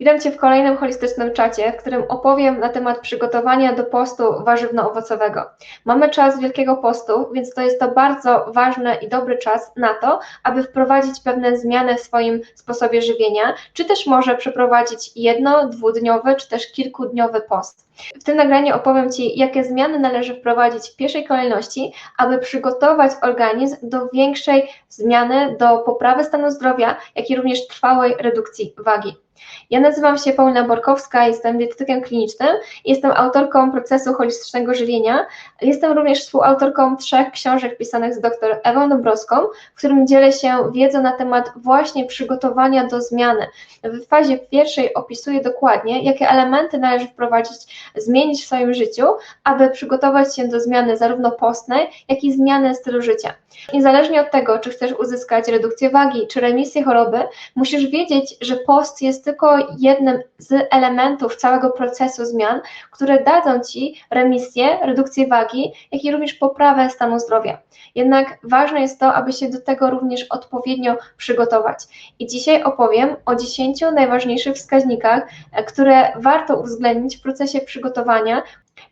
Witam Cię w kolejnym holistycznym czacie, w którym opowiem na temat przygotowania do postu warzywno-owocowego. Mamy czas Wielkiego Postu, więc to jest to bardzo ważny i dobry czas na to, aby wprowadzić pewne zmiany w swoim sposobie żywienia, czy też może przeprowadzić jedno, dwudniowy, czy też kilkudniowy post. W tym nagraniu opowiem Ci, jakie zmiany należy wprowadzić w pierwszej kolejności, aby przygotować organizm do większej zmiany, do poprawy stanu zdrowia, jak i również trwałej redukcji wagi. Ja nazywam się Paulina Borkowska, jestem dietetykiem klinicznym, jestem autorką procesu holistycznego żywienia. Jestem również współautorką trzech książek pisanych z dr Ewą Dąbrowską, w którym dzielę się wiedzą na temat właśnie przygotowania do zmiany. W fazie pierwszej opisuję dokładnie, jakie elementy należy wprowadzić, zmienić w swoim życiu, aby przygotować się do zmiany zarówno postnej, jak i zmiany stylu życia. Niezależnie od tego, czy chcesz uzyskać redukcję wagi, czy remisję choroby, musisz wiedzieć, że post jest tylko jednym z elementów całego procesu zmian, które dadzą Ci remisję, redukcję wagi, jak i również poprawę stanu zdrowia. Jednak ważne jest to, aby się do tego również odpowiednio przygotować. I dzisiaj opowiem o 10 najważniejszych wskaźnikach, które warto uwzględnić w procesie przygotowania,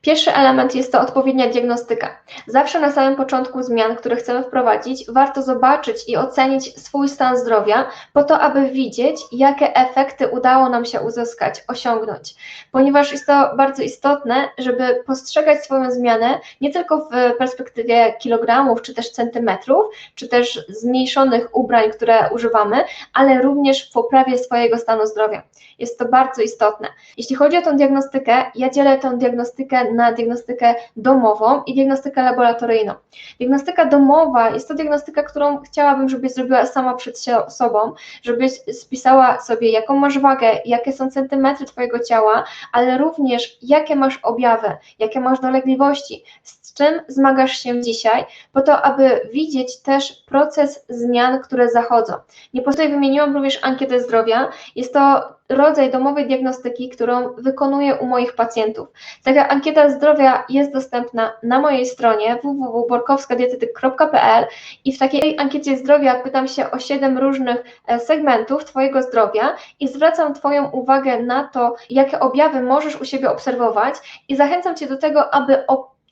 Pierwszy element jest to odpowiednia diagnostyka. Zawsze na samym początku zmian, które chcemy wprowadzić, warto zobaczyć i ocenić swój stan zdrowia, po to, aby widzieć, jakie efekty udało nam się uzyskać, osiągnąć. Ponieważ jest to bardzo istotne, żeby postrzegać swoją zmianę nie tylko w perspektywie kilogramów, czy też centymetrów, czy też zmniejszonych ubrań, które używamy, ale również w poprawie swojego stanu zdrowia. Jest to bardzo istotne. Jeśli chodzi o tą diagnostykę, ja dzielę tą diagnostykę na diagnostykę domową i diagnostykę laboratoryjną. Diagnostyka domowa jest to diagnostyka, którą chciałabym, żebyś zrobiła sama przed sobą, żebyś spisała sobie, jaką masz wagę, jakie są centymetry Twojego ciała, ale również jakie masz objawy, jakie masz dolegliwości, z czym zmagasz się dzisiaj, po to, aby widzieć też proces zmian, które zachodzą. Nie po wymieniłam również ankietę zdrowia. Jest to rodzaj domowej diagnostyki, którą wykonuję u moich pacjentów. Taka ankieta zdrowia jest dostępna na mojej stronie www.borkowskadietetyk.pl i w takiej ankiecie zdrowia pytam się o siedem różnych e, segmentów Twojego zdrowia i zwracam Twoją uwagę na to, jakie objawy możesz u siebie obserwować i zachęcam Cię do tego, aby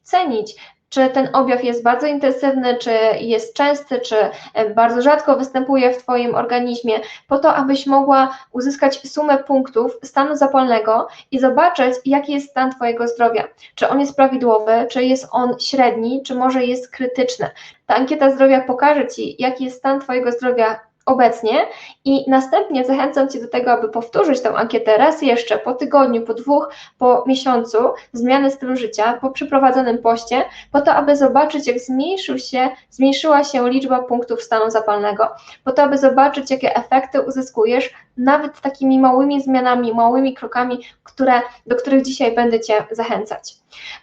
ocenić, czy ten objaw jest bardzo intensywny, czy jest częsty, czy e, bardzo rzadko występuje w Twoim organizmie, po to, abyś mogła uzyskać sumę punktów stanu zapalnego i zobaczyć, jaki jest stan Twojego zdrowia. Czy on jest prawidłowy, czy jest on średni, czy może jest krytyczny. Ta ankieta zdrowia pokaże Ci, jaki jest stan Twojego zdrowia obecnie. I następnie zachęcam Cię do tego, aby powtórzyć tę ankietę raz jeszcze po tygodniu, po dwóch, po miesiącu zmiany stylu życia, po przeprowadzonym poście, po to, aby zobaczyć, jak zmniejszył się, zmniejszyła się liczba punktów stanu zapalnego, po to, aby zobaczyć, jakie efekty uzyskujesz nawet takimi małymi zmianami, małymi krokami, które, do których dzisiaj będę Cię zachęcać.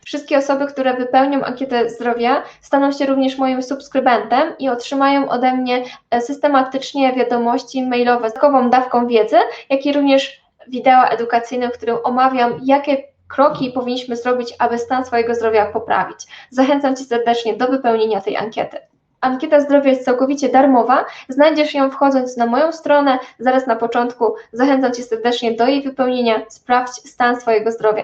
Wszystkie osoby, które wypełnią ankietę zdrowia, staną się również moim subskrybentem i otrzymają ode mnie e, systematycznie wiadomości mailowe z takową dawką wiedzy, jak i również wideo edukacyjne, w którym omawiam, jakie kroki powinniśmy zrobić, aby stan swojego zdrowia poprawić. Zachęcam Cię serdecznie do wypełnienia tej ankiety. Ankieta zdrowia jest całkowicie darmowa. Znajdziesz ją wchodząc na moją stronę zaraz na początku. Zachęcam Cię serdecznie do jej wypełnienia. Sprawdź stan swojego zdrowia.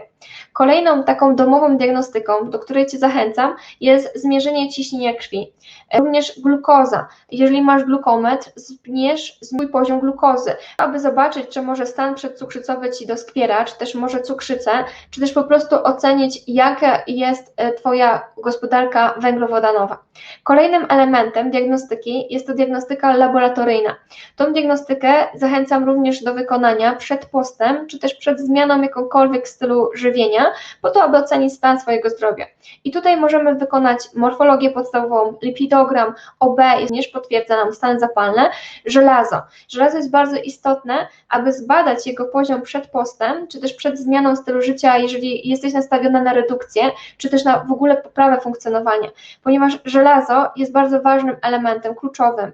Kolejną taką domową diagnostyką, do której Cię zachęcam, jest zmierzenie ciśnienia krwi. Również glukoza. Jeżeli masz glukometr, zmierz swój poziom glukozy, aby zobaczyć, czy może stan przedcukrzycowy Ci doskwiera, czy też może cukrzycę, czy też po prostu ocenić, jaka jest e, Twoja gospodarka węglowodanowa. Kolejnym elementem diagnostyki jest to diagnostyka laboratoryjna. Tą diagnostykę zachęcam również do wykonania przed postem, czy też przed zmianą jakąkolwiek stylu żywienia, po to, aby ocenić stan swojego zdrowia. I tutaj możemy wykonać morfologię podstawową, lipidogram, OB również potwierdza nam stan zapalny, żelazo. Żelazo jest bardzo istotne, aby zbadać jego poziom przed postem, czy też przed zmianą stylu życia, jeżeli jesteś nastawiona na redukcję, czy też na w ogóle poprawę funkcjonowania, ponieważ żelazo jest bardzo ważnym elementem, kluczowym.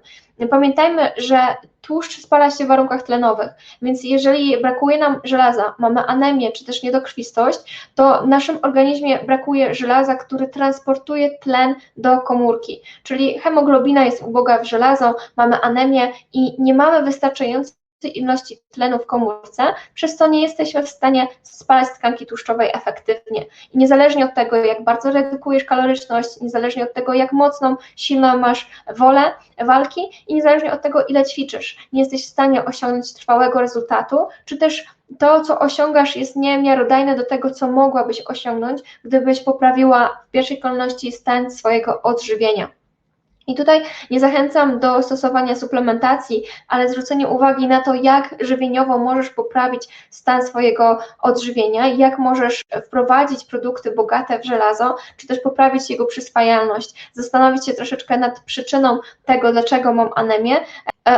Pamiętajmy, że tłuszcz spala się w warunkach tlenowych, więc jeżeli brakuje nam żelaza, mamy anemię czy też niedokrwistość, to w naszym organizmie brakuje żelaza, który transportuje tlen do komórki, czyli hemoglobina jest uboga w żelazo, mamy anemię i nie mamy wystarczającej ilości tlenu w komórce, przez co nie jesteśmy w stanie spalać tkanki tłuszczowej efektywnie. I niezależnie od tego, jak bardzo redukujesz kaloryczność, niezależnie od tego, jak mocną, silną masz wolę walki i niezależnie od tego, ile ćwiczysz, nie jesteś w stanie osiągnąć trwałego rezultatu, czy też to, co osiągasz, jest niemiarodajne do tego, co mogłabyś osiągnąć, gdybyś poprawiła w pierwszej kolejności stan swojego odżywienia. I tutaj nie zachęcam do stosowania suplementacji, ale zwrócenie uwagi na to, jak żywieniowo możesz poprawić stan swojego odżywienia, jak możesz wprowadzić produkty bogate w żelazo, czy też poprawić jego przyswajalność, zastanowić się troszeczkę nad przyczyną tego, dlaczego mam anemię,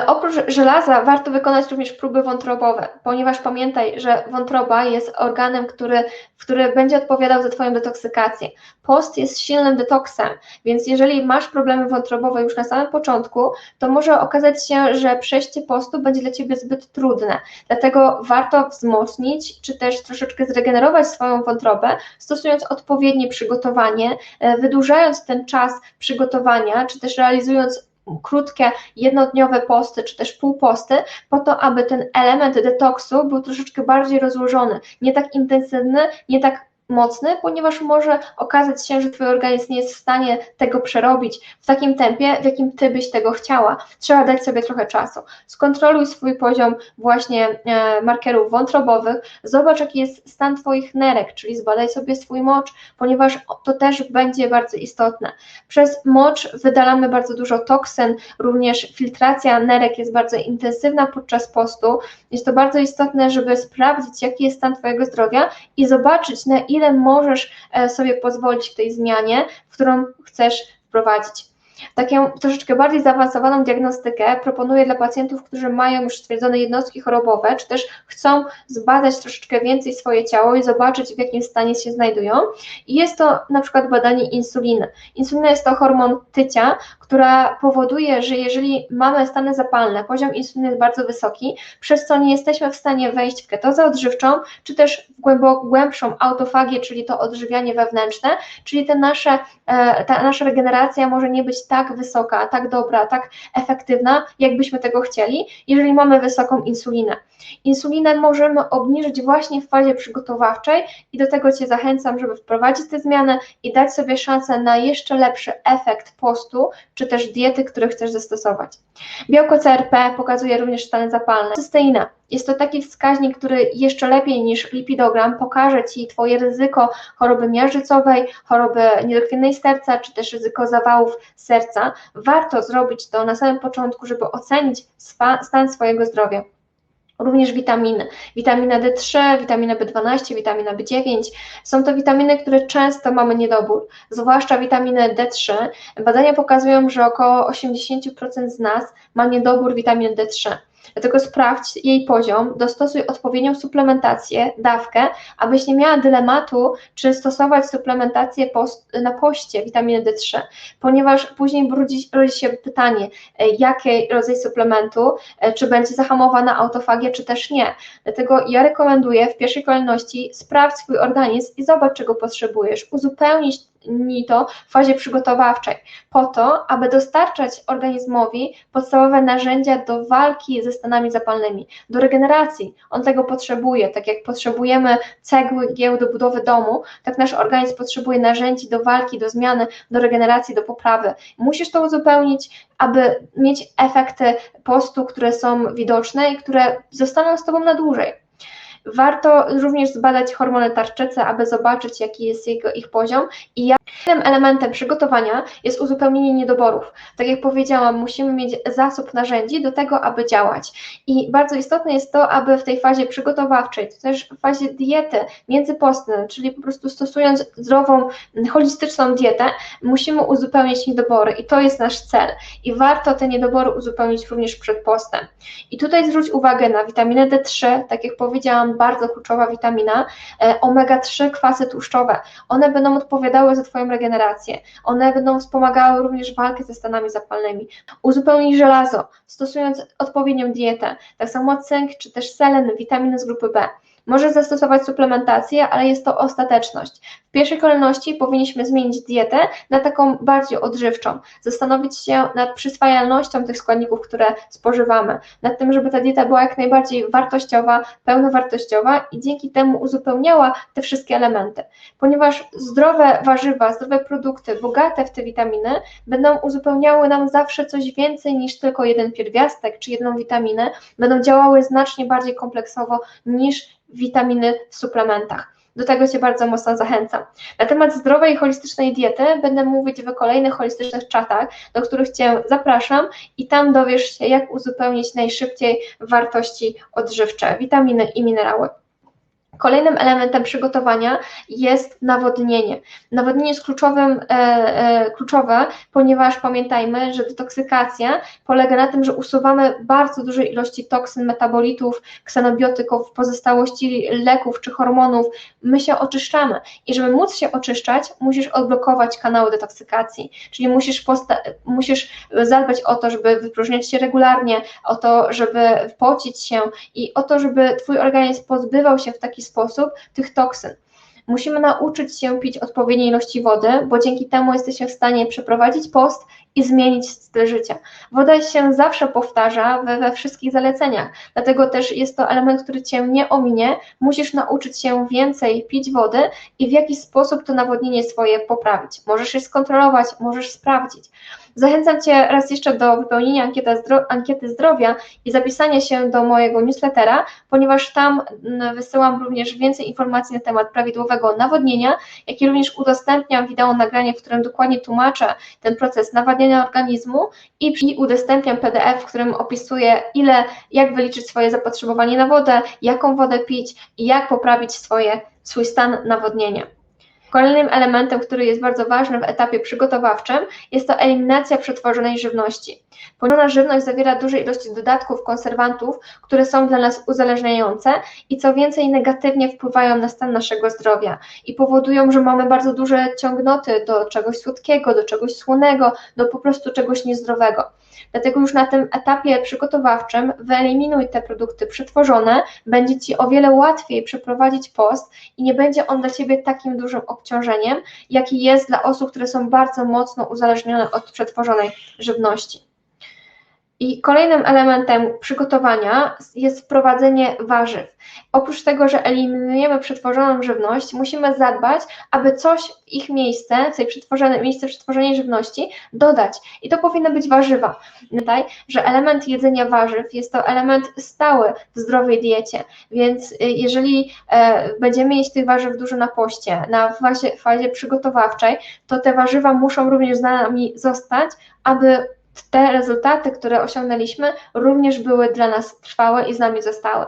oprócz żelaza warto wykonać również próby wątrobowe, ponieważ pamiętaj, że wątroba jest organem, który, który będzie odpowiadał za Twoją detoksykację. Post jest silnym detoksem, więc jeżeli masz problemy wątrobowe już na samym początku, to może okazać się, że przejście postu będzie dla Ciebie zbyt trudne. Dlatego warto wzmocnić, czy też troszeczkę zregenerować swoją wątrobę, stosując odpowiednie przygotowanie, e, wydłużając ten czas przygotowania, czy też realizując krótkie, jednodniowe posty, czy też półposty, po to, aby ten element detoksu był troszeczkę bardziej rozłożony, nie tak intensywny, nie tak mocny, ponieważ może okazać się, że Twój organizm nie jest w stanie tego przerobić w takim tempie, w jakim Ty byś tego chciała. Trzeba dać sobie trochę czasu. Skontroluj swój poziom właśnie e, markerów wątrobowych, zobacz jaki jest stan Twoich nerek, czyli zbadaj sobie swój mocz, ponieważ to też będzie bardzo istotne. Przez mocz wydalamy bardzo dużo toksyn, również filtracja nerek jest bardzo intensywna podczas postu. Jest to bardzo istotne, żeby sprawdzić jaki jest stan Twojego zdrowia i zobaczyć na ile ile możesz e, sobie pozwolić w tej zmianie, w którą chcesz wprowadzić. Taką troszeczkę bardziej zaawansowaną diagnostykę proponuję dla pacjentów, którzy mają już stwierdzone jednostki chorobowe, czy też chcą zbadać troszeczkę więcej swoje ciało i zobaczyć, w jakim stanie się znajdują. I jest to na przykład badanie insuliny. Insulina jest to hormon tycia, która powoduje, że jeżeli mamy stany zapalne, poziom insuliny jest bardzo wysoki, przez co nie jesteśmy w stanie wejść w ketozę odżywczą, czy też w głębszą autofagię, czyli to odżywianie wewnętrzne, czyli te nasze, e, ta nasza regeneracja może nie być tak wysoka, tak dobra, tak efektywna, jakbyśmy tego chcieli, jeżeli mamy wysoką insulinę. Insulinę możemy obniżyć właśnie w fazie przygotowawczej i do tego Cię zachęcam, żeby wprowadzić te zmiany i dać sobie szansę na jeszcze lepszy efekt postu, czy też diety, które chcesz zastosować. Białko CRP pokazuje również stany zapalne. Cysteina jest to taki wskaźnik, który jeszcze lepiej niż lipidogram pokaże Ci Twoje ryzyko choroby miażdżycowej, choroby niedokrwiennej serca, czy też ryzyko zawałów serca. Warto zrobić to na samym początku, żeby ocenić stan swojego zdrowia również witaminy. Witamina D3, witamina B12, witamina B9. Są to witaminy, które często mamy niedobór, zwłaszcza witaminy D3. Badania pokazują, że około 80% z nas ma niedobór witaminy D3. Dlatego sprawdź jej poziom, dostosuj odpowiednią suplementację, dawkę, abyś nie miała dylematu, czy stosować suplementację post, na poście witaminy D3, ponieważ później rodzi, rodzi się pytanie, e, jaki rodzaj suplementu, e, czy będzie zahamowana autofagia, czy też nie. Dlatego ja rekomenduję w pierwszej kolejności sprawdź swój organizm i zobacz, czego potrzebujesz, uzupełnić to w fazie przygotowawczej, po to, aby dostarczać organizmowi podstawowe narzędzia do walki ze stanami zapalnymi, do regeneracji. On tego potrzebuje, tak jak potrzebujemy cegły, gieł do budowy domu, tak nasz organizm potrzebuje narzędzi do walki, do zmiany, do regeneracji, do poprawy. Musisz to uzupełnić, aby mieć efekty postu, które są widoczne i które zostaną z Tobą na dłużej. Warto również zbadać hormony tarczycy, aby zobaczyć, jaki jest jego, ich poziom i jakim elementem przygotowania jest uzupełnienie niedoborów. Tak jak powiedziałam, musimy mieć zasób narzędzi do tego, aby działać. I bardzo istotne jest to, aby w tej fazie przygotowawczej, to też w fazie diety międzypostnej, czyli po prostu stosując zdrową, holistyczną dietę, musimy uzupełnić niedobory i to jest nasz cel. I warto te niedobory uzupełnić również przed postem. I tutaj zwróć uwagę na witaminę D3, tak jak powiedziałam, bardzo kluczowa witamina, e, omega-3 kwasy tłuszczowe. One będą odpowiadały za Twoją regenerację. One będą wspomagały również walkę ze stanami zapalnymi. Uzupełnij żelazo, stosując odpowiednią dietę. Tak samo cynk czy też selen, witaminy z grupy B. Możesz zastosować suplementację, ale jest to ostateczność. W pierwszej kolejności powinniśmy zmienić dietę na taką bardziej odżywczą, zastanowić się nad przyswajalnością tych składników, które spożywamy, nad tym, żeby ta dieta była jak najbardziej wartościowa, pełnowartościowa i dzięki temu uzupełniała te wszystkie elementy. Ponieważ zdrowe warzywa, zdrowe produkty, bogate w te witaminy, będą uzupełniały nam zawsze coś więcej niż tylko jeden pierwiastek czy jedną witaminę, będą działały znacznie bardziej kompleksowo niż witaminy w suplementach. Do tego Cię bardzo mocno zachęcam. Na temat zdrowej i holistycznej diety będę mówić w kolejnych holistycznych czatach, do których Cię zapraszam i tam dowiesz się, jak uzupełnić najszybciej wartości odżywcze, witaminy i minerały. Kolejnym elementem przygotowania jest nawodnienie. Nawodnienie jest kluczowym, e, e, kluczowe, ponieważ pamiętajmy, że detoksykacja polega na tym, że usuwamy bardzo duże ilości toksyn, metabolitów, ksenobiotyków, pozostałości leków czy hormonów. My się oczyszczamy i żeby móc się oczyszczać, musisz odblokować kanały detoksykacji, czyli musisz, musisz zadbać o to, żeby wypróżniać się regularnie, o to, żeby pocić się i o to, żeby Twój organizm pozbywał się w taki sposób tych toksyn. Musimy nauczyć się pić odpowiedniej ilości wody, bo dzięki temu jesteśmy w stanie przeprowadzić post i zmienić styl życia. Woda się zawsze powtarza we, we, wszystkich zaleceniach, dlatego też jest to element, który Cię nie ominie. Musisz nauczyć się więcej pić wody i w jakiś sposób to nawodnienie swoje poprawić. Możesz je skontrolować, możesz sprawdzić. Zachęcam Cię raz jeszcze do wypełnienia zdro ankiety zdrowia i zapisania się do mojego newslettera, ponieważ tam mm, wysyłam również więcej informacji na temat prawidłowego nawodnienia, jak i również udostępniam wideo nagranie, w którym dokładnie tłumaczę ten proces nawadniania organizmu i udostępniam PDF, w którym opisuję ile, jak wyliczyć swoje zapotrzebowanie na wodę, jaką wodę pić i jak poprawić swoje, swój stan nawodnienia. Kolejnym elementem, który jest bardzo ważny w etapie przygotowawczym, jest to eliminacja przetworzonej żywności. Ponieważ żywność zawiera duże ilości dodatków, konserwantów, które są dla nas uzależniające i co więcej negatywnie wpływają na stan naszego zdrowia i powodują, że mamy bardzo duże ciągnoty do czegoś słodkiego, do czegoś słonego, do po prostu czegoś niezdrowego. Dlatego już na tym etapie przygotowawczym wyeliminuj te produkty przetworzone, będzie Ci o wiele łatwiej przeprowadzić post i nie będzie on dla Ciebie takim dużym obciążeniem, jaki jest dla osób, które są bardzo mocno uzależnione od przetworzonej żywności. I kolejnym elementem przygotowania jest wprowadzenie warzyw. Oprócz tego, że eliminujemy przetworzoną żywność, musimy zadbać, aby coś w ich miejsce, tej przetworzone, miejsce przetworzonej żywności dodać. I to powinny być warzywa. Pamiętaj, że element jedzenia warzyw jest to element stały w zdrowej diecie, więc y, jeżeli e, będziemy jeść tych warzyw dużo na poście, na fazie, fazie przygotowawczej, to te warzywa muszą również z nami zostać, aby te rezultaty, które osiągnęliśmy, również były dla nas trwałe i z nami zostały.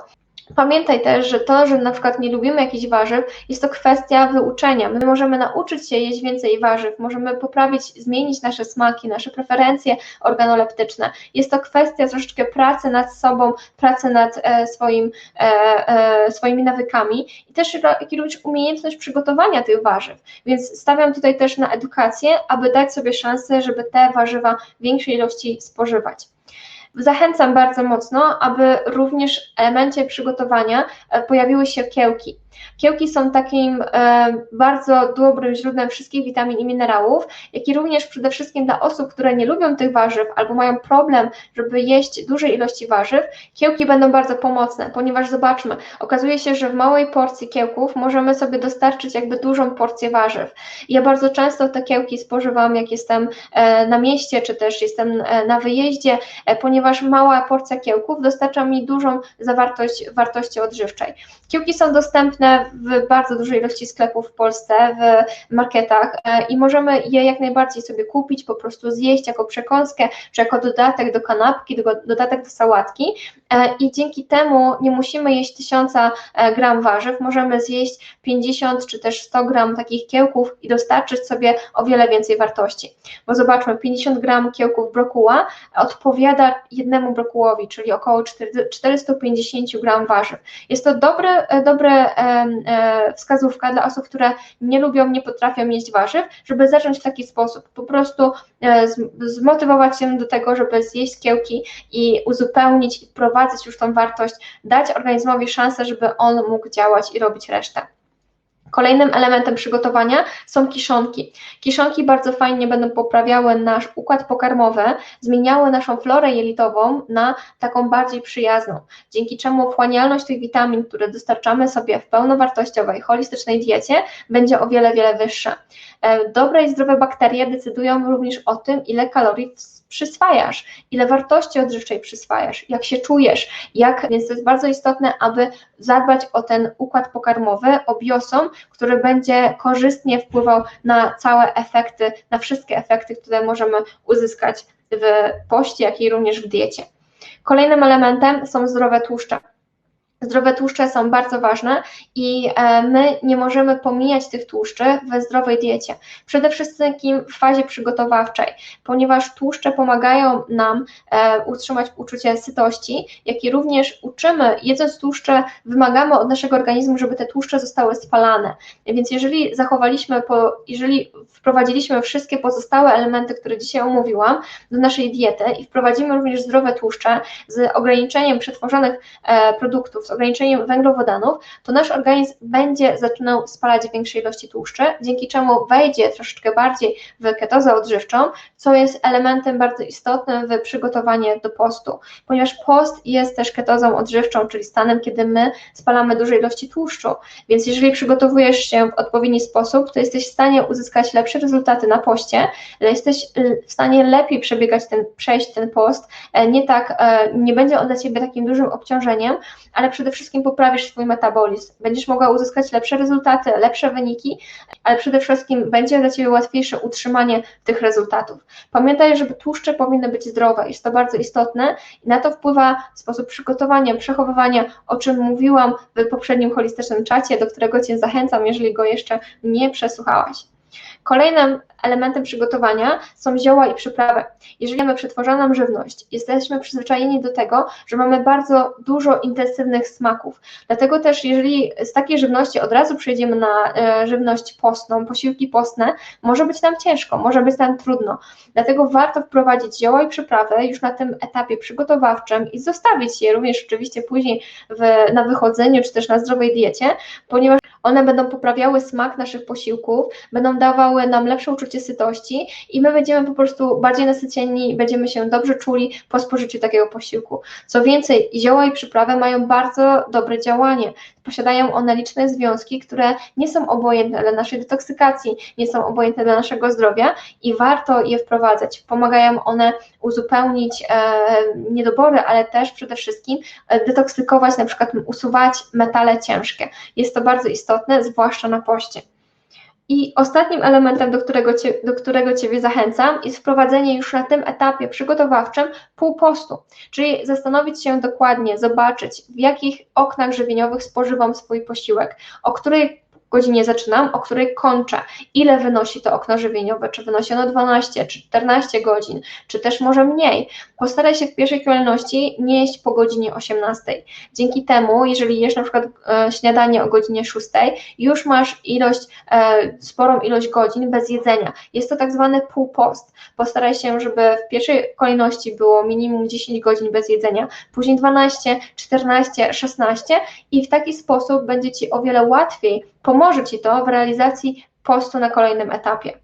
Pamiętaj też, że to, że na przykład nie lubimy jakichś warzyw, jest to kwestia wyuczenia. My możemy nauczyć się jeść więcej warzyw, możemy poprawić, zmienić nasze smaki, nasze preferencje organoleptyczne. Jest to kwestia troszeczkę pracy nad sobą, pracy nad e, swoim, e, e, swoimi nawykami i też również umiejętność przygotowania tych warzyw. Więc stawiam tutaj też na edukację, aby dać sobie szansę, żeby te warzywa w większej ilości spożywać. Zachęcam bardzo mocno, aby również w elemencie przygotowania e, pojawiły się kiełki. Kiełki są takim e, bardzo dobrym źródłem wszystkich witamin i minerałów, jak i również przede wszystkim dla osób, które nie lubią tych warzyw albo mają problem, żeby jeść duże ilości warzyw, kiełki będą bardzo pomocne, ponieważ zobaczmy, okazuje się, że w małej porcji kiełków możemy sobie dostarczyć jakby dużą porcję warzyw. Ja bardzo często te kiełki spożywam, jak jestem e, na mieście, czy też jestem e, na wyjeździe, ponieważ mała porcja kiełków dostarcza mi dużą zawartość wartości odżywczej. Kiełki są dostępne w bardzo dużej ilości sklepów w Polsce, w marketach e, i możemy je jak najbardziej sobie kupić, po prostu zjeść jako przekąskę, czy jako dodatek do kanapki, do, dodatek do sałatki e, i dzięki temu nie musimy jeść 1000 e, gram warzyw, możemy zjeść 50 czy też 100 gram takich kiełków i dostarczyć sobie o wiele więcej wartości. Bo zobaczmy, 50 gram kiełków brokuła odpowiada jednemu brokułowi, czyli około 450 gram warzyw. Jest to dobre, dobre e, wskazówka dla osób, które nie lubią, nie potrafią jeść warzyw, żeby zacząć w taki sposób, po prostu e, zmotywować się do tego, żeby zjeść kiełki i uzupełnić i wprowadzić już tą wartość, dać organizmowi szansę, żeby on mógł działać i robić resztę. Kolejnym elementem przygotowania są kiszonki. Kiszonki bardzo fajnie będą poprawiały nasz układ pokarmowy, zmieniały naszą florę jelitową na taką bardziej przyjazną, dzięki czemu wchłanialność tych witamin, które dostarczamy sobie w pełnowartościowej, holistycznej diecie, będzie o wiele, wiele wyższa. E, dobre i zdrowe bakterie decydują również o tym, ile kalorii przyswajasz, ile wartości odżywczej przyswajasz, jak się czujesz, jak, więc to jest bardzo istotne, aby zadbać o ten układ pokarmowy, o biosom, który będzie korzystnie wpływał na całe efekty, na wszystkie efekty, które możemy uzyskać w poście, jak i również w diecie. Kolejnym elementem są zdrowe tłuszcze. Zdrowe tłuszcze są bardzo ważne i e, my nie możemy pomijać tych tłuszczy we zdrowej diecie. Przede wszystkim w fazie przygotowawczej, ponieważ tłuszcze pomagają nam e, utrzymać uczucie sytości, jak i również uczymy, jedząc tłuszcze, wymagamy od naszego organizmu, żeby te tłuszcze zostały spalane. Więc jeżeli zachowaliśmy, jeżeli wprowadziliśmy wszystkie pozostałe elementy, które dzisiaj omówiłam, do naszej diety i wprowadzimy również zdrowe tłuszcze z ograniczeniem przetworzonych e, produktów, ograniczeniem węglowodanów, to nasz organizm będzie zaczynał spalać większe ilości tłuszczy, dzięki czemu wejdzie troszeczkę bardziej w ketozę odżywczą, co jest elementem bardzo istotnym w przygotowaniu do postu, ponieważ post jest też ketozą odżywczą, czyli stanem, kiedy my spalamy duże ilości tłuszczu, więc jeżeli przygotowujesz się w odpowiedni sposób, to jesteś w stanie uzyskać lepsze rezultaty na poście, jesteś y, w stanie lepiej przebiegać ten, przejść ten post, e, nie tak, e, nie będzie on dla Ciebie takim dużym obciążeniem, ale przede wszystkim poprawisz swój metabolizm, będziesz mogła uzyskać lepsze rezultaty, lepsze wyniki, ale przede wszystkim będzie dla Ciebie łatwiejsze utrzymanie tych rezultatów. Pamiętaj, że tłuszcze powinny być zdrowe, jest to bardzo istotne i na to wpływa sposób przygotowania, przechowywania, o czym mówiłam w poprzednim holistycznym czacie, do którego Cię zachęcam, jeżeli go jeszcze nie przesłuchałaś. Kolejnym elementem przygotowania są zioła i przyprawy. Jeżeli mamy przetworzoną żywność, jesteśmy przyzwyczajeni do tego, że mamy bardzo dużo intensywnych smaków. Dlatego też, jeżeli z takiej żywności od razu przejdziemy na e, żywność postną, posiłki postne, może być nam ciężko, może być nam trudno. Dlatego warto wprowadzić zioła i przyprawy już na tym etapie przygotowawczym i zostawić je również oczywiście później w, na wychodzeniu czy też na zdrowej diecie, ponieważ one będą poprawiały smak naszych posiłków, będą dawały nam lepsze uczucie sytości i my będziemy po prostu bardziej nasyceni, będziemy się dobrze czuli po spożyciu takiego posiłku. Co więcej, zioła i przyprawy mają bardzo dobre działanie. Posiadają one liczne związki, które nie są obojętne dla naszej detoksykacji, nie są obojętne dla naszego zdrowia i warto je wprowadzać. Pomagają one uzupełnić e, niedobory, ale też przede wszystkim e, detoksykować, na przykład usuwać metale ciężkie. Jest to bardzo istotne, zwłaszcza na poście. I ostatnim elementem, do którego, do którego Ciebie zachęcam, jest wprowadzenie już na tym etapie przygotowawczym półpostu, czyli zastanowić się dokładnie, zobaczyć, w jakich oknach żywieniowych spożywam swój posiłek, o której godzinie zaczynam, o której kończę, ile wynosi to okno żywieniowe, czy wynosi ono 12, czy 14 godzin, czy też może mniej. Postaraj się w pierwszej kolejności nie jeść po godzinie 18. Dzięki temu, jeżeli jesz na przykład e, śniadanie o godzinie 6, już masz ilość, e, sporą ilość godzin bez jedzenia. Jest to tak zwany półpost. Postaraj się, żeby w pierwszej kolejności było minimum 10 godzin bez jedzenia, później 12, 14, 16 i w taki sposób będzie Ci o wiele łatwiej Pomoże Ci to w realizacji postu na kolejnym etapie.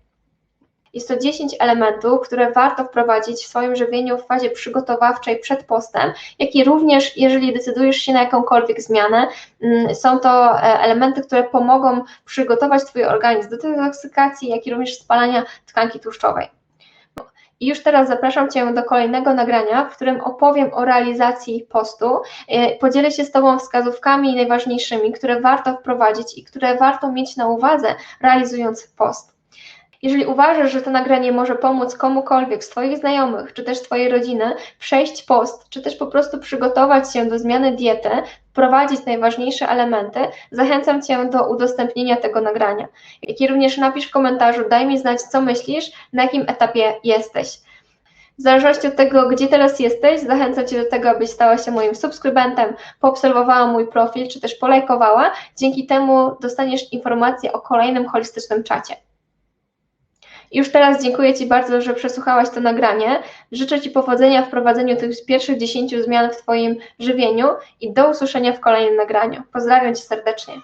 Jest to 10 elementów, które warto wprowadzić w swoim żywieniu w fazie przygotowawczej przed postem, jak i również, jeżeli decydujesz się na jakąkolwiek zmianę, mm, są to e, elementy, które pomogą przygotować Twój organizm do detoksykacji, jak i również spalania tkanki tłuszczowej. I już teraz zapraszam Cię do kolejnego nagrania, w którym opowiem o realizacji postu. E, podzielę się z Tobą wskazówkami najważniejszymi, które warto wprowadzić i które warto mieć na uwadze, realizując post. Jeżeli uważasz, że to nagranie może pomóc komukolwiek z Twoich znajomych, czy też Twojej rodziny przejść post, czy też po prostu przygotować się do zmiany diety, wprowadzić najważniejsze elementy, zachęcam Cię do udostępnienia tego nagrania. Jak i również napisz w komentarzu, daj mi znać, co myślisz, na jakim etapie jesteś. W zależności od tego, gdzie teraz jesteś, zachęcam Cię do tego, abyś stała się moim subskrybentem, poobserwowała mój profil, czy też polajkowała. Dzięki temu dostaniesz informacje o kolejnym holistycznym czacie. Już teraz dziękuję Ci bardzo, że przesłuchałaś to nagranie. Życzę Ci powodzenia w prowadzeniu tych pierwszych 10 zmian w Twoim żywieniu i do usłyszenia w kolejnym nagraniu. Pozdrawiam Cię serdecznie.